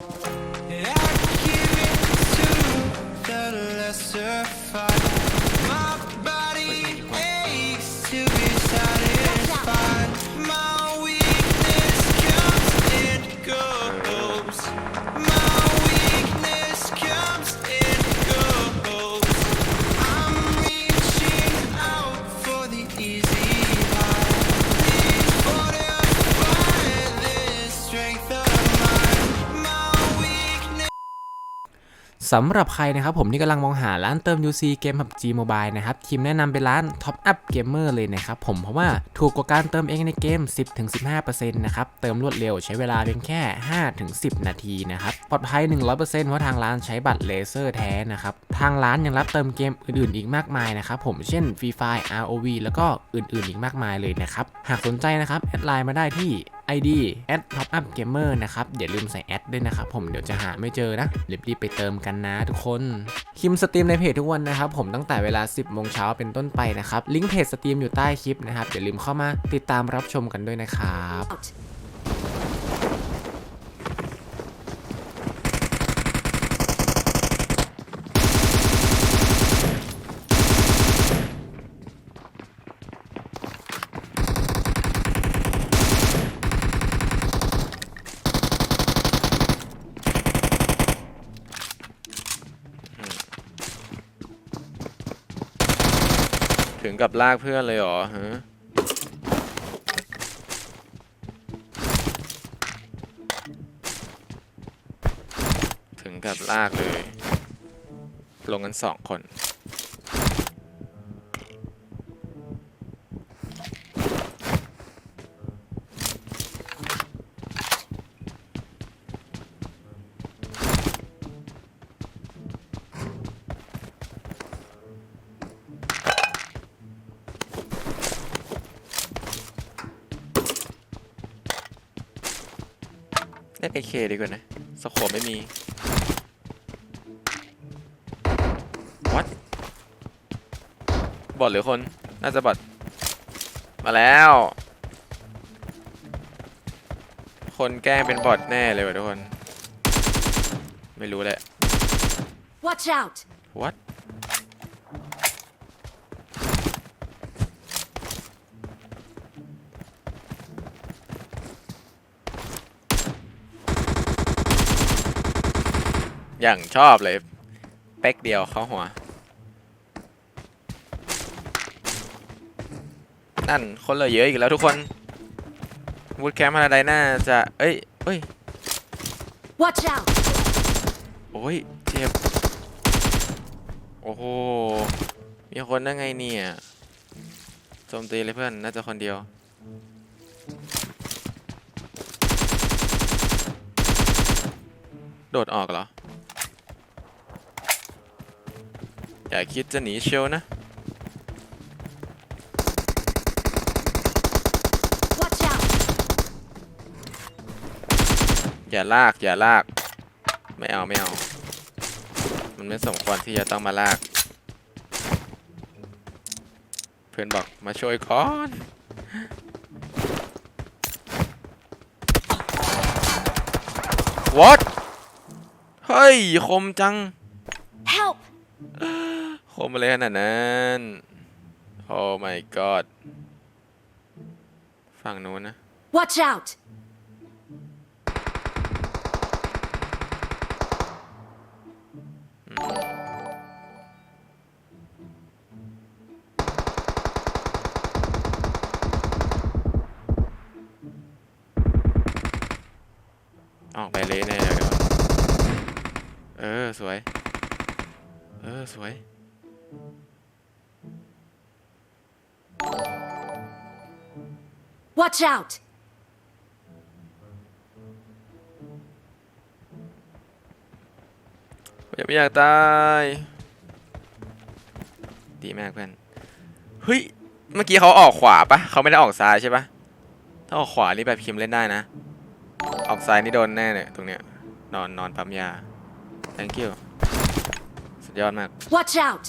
I give in to the lesser fight. สำหรับใครนะครับผมที่กำลังมองหาร้านเติม UC เกม PUBG Mobile นะครับทีมแนะนำเป็นร้าน Top Up Gamer เลยนะครับผมเพราะว่าถูกกว่าการเติมเองในเกม 10-15%นะครับเติมรวดเร็วใช้เวลาเพียงแค่ 5-10 นาทีนะครับปลอดภัย 100%เพราะทางร้านใช้บัตรเลเซอร์แท้นะครับทางร้านยังรับเติมเกมอื่นๆ อีกมากมายนะครับผมเช่น Free Fire ROV แล้วก็อื่นๆ อีกมากมายเลยนะครับหากสนใจนะครับแอดไลน์มาได้ที่ ID at top up gamer นะครับอย่าลืมใส่แอดด้วยนะครับผมเดี๋ยวจะหาไม่เจอนะรีบๆไปเติมกันนะทุกคนคิมสตรีมในเพจทุกวันนะครับผมตั้งแต่เวลา 10โมงเช้าเป็นต้นไปนะครับลิงก์เพจสตรีมอยู่ใต้คลิปนะครับอย่าลืมเข้ามาติดตามรับชมกันด้วยนะครับ กับลากเพื่อนเลยเหรอฮะถึงกับลากเลย ลงกันสองคน AK ดีกว่านะสโคปไม่มีวัดบอทหรือคน น่าจะบอทมาแล้ว คนแกล้งเป็นบอทแน่เลยว่ะทุกคน ไม่รู้แหละ Watch out! what อย่างชอบเลย เป๊กเดียวเข้าหัว นั่นคนเหลือเยอะอีกแล้วทุกคนวูดแคมป์อะไรน่าจะ เอ้ยเอ้ย Watch out! โอ้ย เจ็บ โอ้โห มีคนได้ไงเนี่ยโจมตีเลยเพื่อน น่าจะคนเดียว โดดออกเหรอ อย่าคิดจะหนีเชียวนะ Watch out! อย่าลากอย่าลาก ไม่เอาไม่เอา มันไม่สมควรที่จะต้องมาลาก เพื่อนบอกมาช่วยก่อน what เฮ้ย คมจัง Help! คมอะไรขนาดนั้น oh my god ฝั่งนู้นนะ Watch out! ออกไปเละแน่เลยเดี๋ยวเออ สวย เออ สวย Watch out! อย่าไม่อยากตาย ดีมากเพื่อน เฮ้ย เมื่อกี้เขาออกขวาปะเขาไม่ได้ออกซ้ายใช่ปะถ้าออกขวานี่แบบพิมพ์เล่นได้นะ ออกซ้ายนี่โดนแน่เนี่ยตรงเนี้ย นอนนอนปั๊มยา thank you สุดยอดมาก Watch out!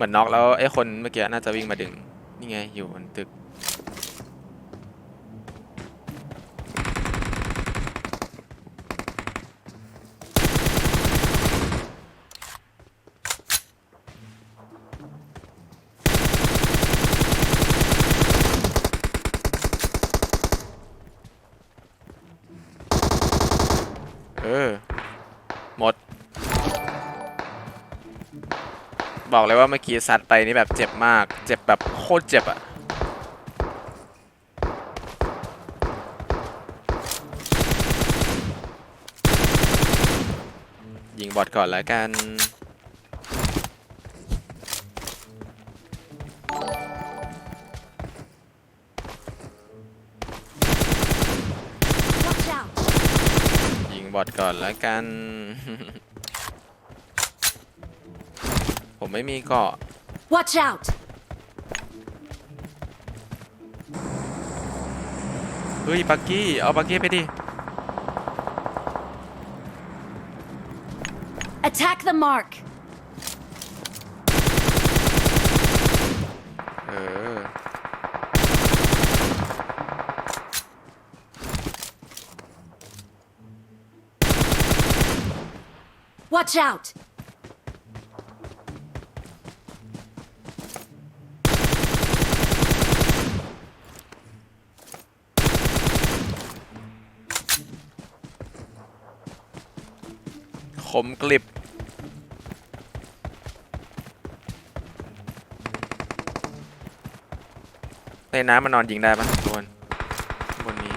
เหมือนน็อกแล้วไอ้คนเมื่อกี้น่าจะวิ่งมาดึง นี่ไงอยู่บนตึก เออ หมด บอกเลยว่าเมื่อกี้ซัดไปนี่แบบเจ็บมาก เจ็บแบบโคตรเจ็บอะยิงบอทก่อนแล้วกัน Watch out! ยิงบอทก่อนแล้วกัน ผมไม่มีเกาะ Watch out! เฮ้ยปักกี้ เอาปักกี้ไปดิ Attack the mark! เออ Watch out! มกลิบในน้ำมันนอนยิงได้ปะทุกคนบนนี้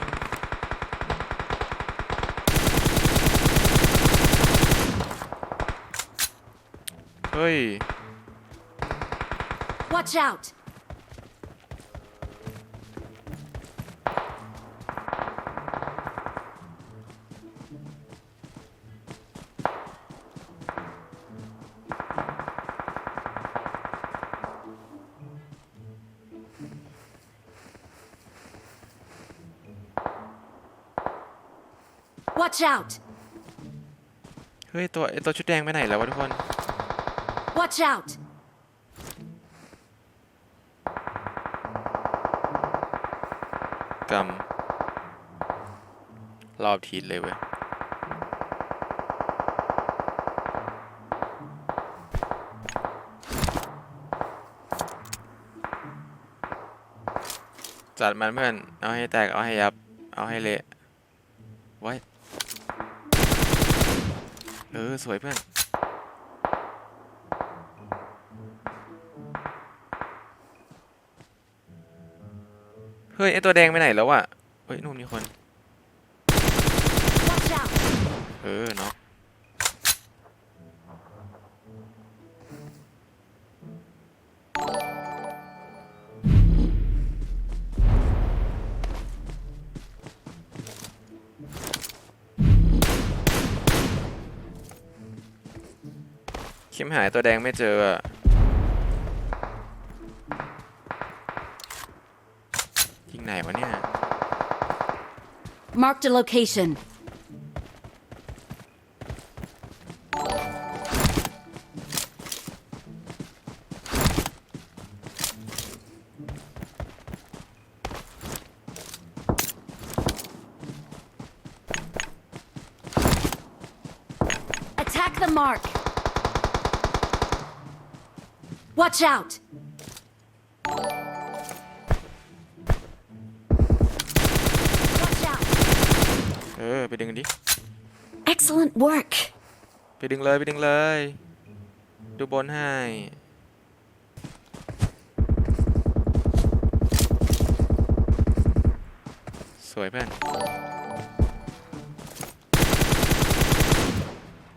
เฮ้ย Watch out! 'Watch out! เฮ้ยตัวไอตัวชุดแดงไปไหนแล้ววะทุกคน Watch out! กำรอบทีเลยเว้ยจัดมันเพื่อน เอาให้แตก เอาให้ยับ เอาให้เละไว้ เออ สวยเพื่อน เฮ้ย ไอตัวแดงไปไหนแล้ววะเฮ้ยนู่นมีคน Watch out! เออเนาะ คิมหายตัวแดงไม่เจออะยิงไหนวะเนี่ย Marked a location. 'Attack the mark! Watch out! เออ ไปดึงดิ Excellent work! ไปดึงเลย ไปดึงเลย ดูบนให้ สวยเพื่อน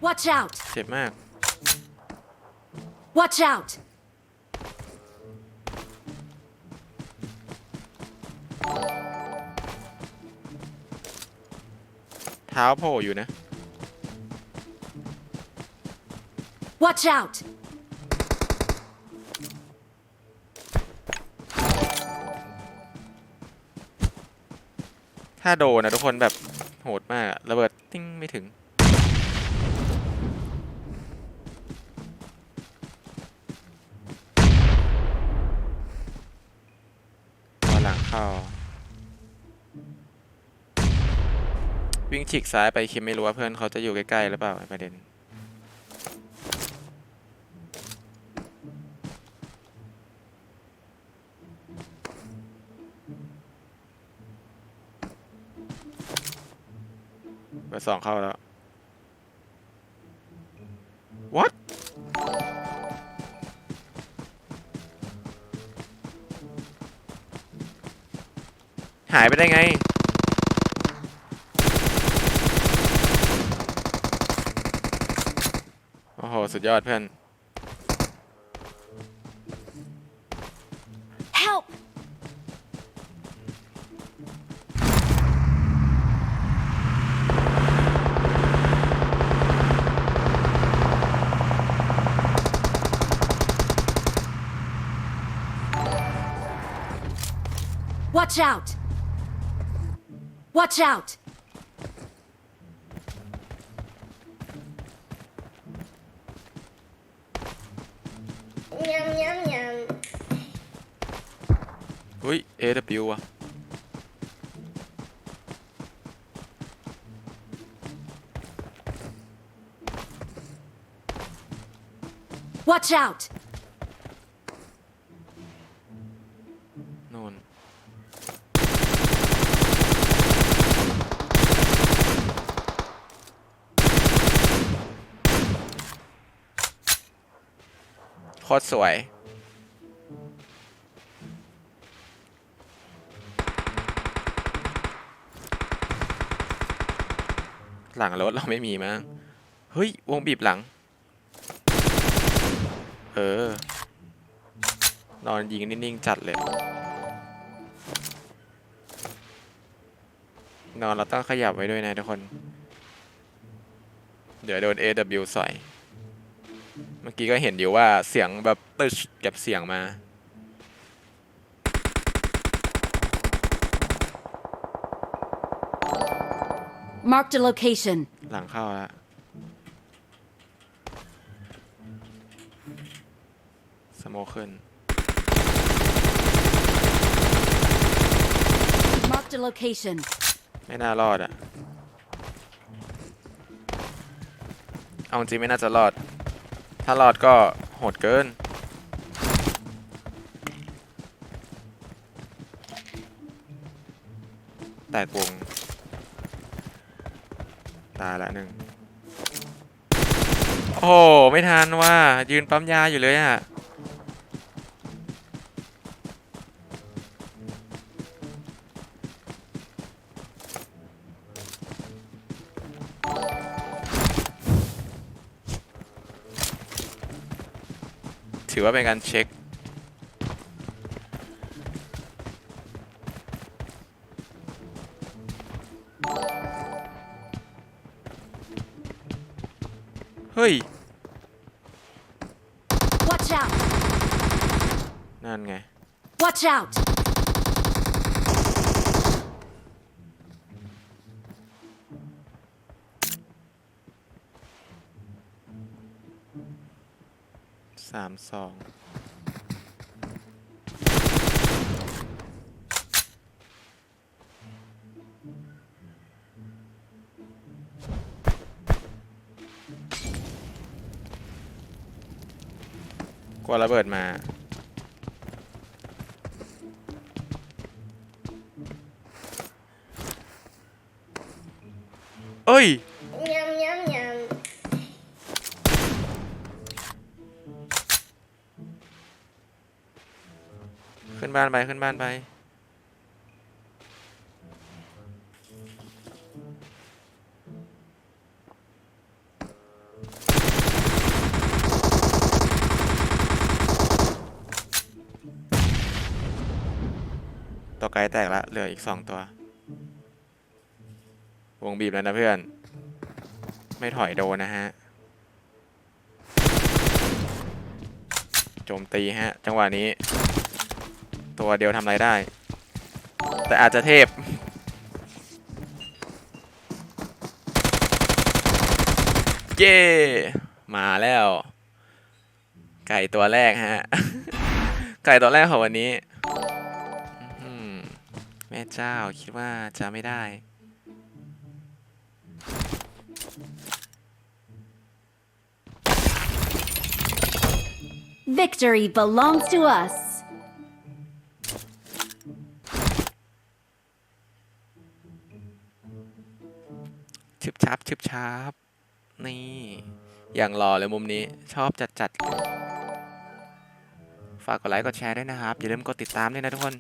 Watch out! เจ็บมาก Watch out! ท้าโผล่อยู่นะ Watch out! ถ้าโดนนะทุกคนแบบโหดมากอะระเบิดติ้งไม่ถึง ฉีกซ้ายไปคิมไม่รู้ว่าเพื่อนเขาจะอยู่ใกล้ๆหรือเปล่าประเด็นไปอร์สองเข้าแล้ว what หายไปได้ไง สุดยอดเพื่อน Help! Watch out! Watch out! อุ้ย AW อะ Watch out! นู่นโคตรสวย หลังรถเราไม่มีมั้งเฮ้ย วงบีบหลัง เออ นอนยิงนิ่งๆจัดเลย นอนเราต้องขยับไว้ด้วยนะทุกคน เดี๋ยวโดน AW สอยเมื่อกี้ก็เห็นอยู่ว่าเสียงแบบตึชเก็บเสียงมา Marked a location. หลังเข้าแล้วสโมคขึ้น Marked a location. ไม่น่ารอดอะเอาจริงไม่น่าจะรอด ถ้ารอดก็โหดเกิน แตกวง ตายละหนึ่งโอ้ไม่ทันว่ายืนปั๊มยาอยู่เลยอะถือว่าเป็นการเช็ค out! สามสองกลัวระเบิดมา ยำยำยำยขึ้นบ้านไปขึ้นบ้านไป ตัวไกลแตกละเหลืออีกสองตัว วงบีบแล้วนะเพื่อน ไม่ถอยโดนนะฮะ โจมตีฮะ จังหวะนี้ ตัวเดียวทำอะไรได้ แต่อาจจะเทพ เย้ มาแล้ว ไก่ตัวแรกฮะ ไก่ตัวแรกของวันนี้แม่เจ้าคิดว่าจะไม่ได้ Victory belongs to us. ชึบชับชึบชับนี่ อย่างหล่อเลยมุมนี้ ชอบจัดจัด ฝากกดไลค์ กดแชร์ด้วยนะครับ อย่าลืมกดติดตามด้วยนะทุกคน